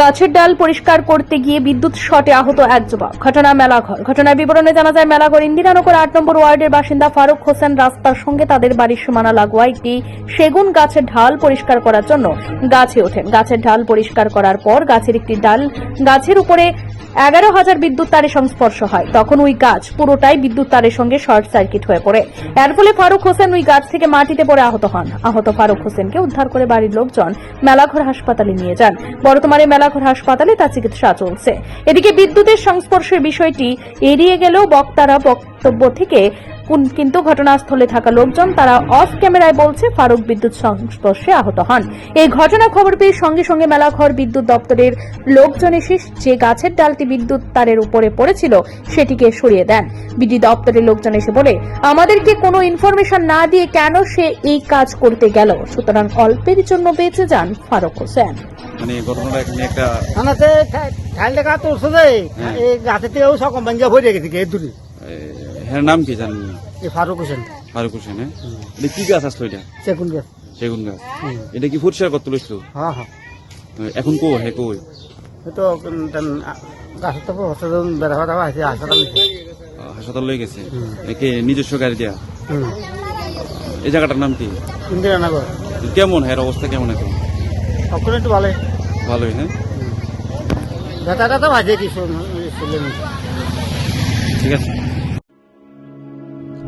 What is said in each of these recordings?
গাছের ডাল পরিষ্কার করতে গিয়ে বিদ্যুৎ শটে আহত এক যুবক। ঘটনা মেলাঘর। ঘটনার বিবরণে জানা যায়, মেলাঘর ইন্দিরানগর আট নম্বর ওয়ার্ডের বাসিন্দা ফারুক হোসেন রাস্তার সঙ্গে তাদের বাড়ির সীমানা লাগোয়া একটি সেগুন গাছের ঢাল পরিষ্কার করার জন্য গাছে ওঠেন। গাছের ঢাল পরিষ্কার করার পর গাছের একটি ডাল গাছের উপরে এগারো হাজার বিদ্যুৎ তারের সংস্পর্শ হয়। তখন ওই গাছ পুরোটাই বিদ্যুৎ তারের সঙ্গে শর্ট সার্কিট হয়ে পড়ে। এর ফলে ফারুক হোসেন ওই গাছ থেকে মাটিতে পড়ে আহত হন। আহত ফারুক হোসেনকে উদ্ধার করে বাড়ির লোকজন মেলাঘর হাসপাতালে নিয়ে যান। বর্তমানে মেলাঘর হাসপাতালে তার চিকিৎসা চলছে। এদিকে বিদ্যুতের সংস্পর্শের বিষয়টি এড়িয়ে গেলেও বক্তারা বক্তব্য থেকে কিন্তু ঘটনাস্থলে থাকা লোকজন তারা অফ ক্যামেরায় বলছে ফারুক বিদ্যুৎ সংস্পর্শে আহত হন এই ঘটনা খবর পেয়ে সঙ্গে সঙ্গে মেলাঘর বিদ্যুৎ দপ্তরের লোকজন এসে যে গাছের ডালটি বিদ্যুৎ তারের উপরে পড়েছিল সেটিকে সরিয়ে দেন বিডি দপ্তরের লোকজন এসে বলে আমাদেরকে কোনো ইনফরমেশন না দিয়ে কেন সে এই কাজ করতে গেল সুতরাং অল্পের জন্য বেঁচে যান ফারুক হোসেন মানে ঘটনাটা এখানে একটা উঠছে এই গাছের থেকেও সব কোম্পানি ভরে গেছে দূরে হ্যাঁ নাম কি জানেন? এই ফারুক হোসেন। ফারুক হোসেন হ্যাঁ? এটা কি গাছ আসলো এটা? সেগুন গাছ। সেগুন গাছ। এটা কি ফুটসার করতে লইছিল? হ্যাঁ হ্যাঁ। এখন কো হ্যাঁ কই? তো গাছের তো হসপিটাল বেড়া আছে হাসপাতাল হাসপাতাল লয়ে গেছে? একে নিজস্ব গাড়ি দেয়া? এই জায়গাটার নাম কি? ইন্দিরানগর। কেমন হ্যাঁ অবস্থা কেমন এখন? সবক্ষণ একটু ভালোই। ভালোই হ্যাঁ? ব্যথা ট্যাথা ভাজে কিছু ঠিক আছে।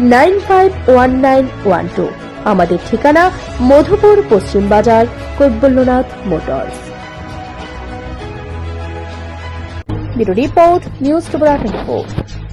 nine five one nine one two. আমাদের ঠিকানা মধুপুর পশ্চিম বাজার Kaibalyanath Motors. Bureau report, news টুবরা twenty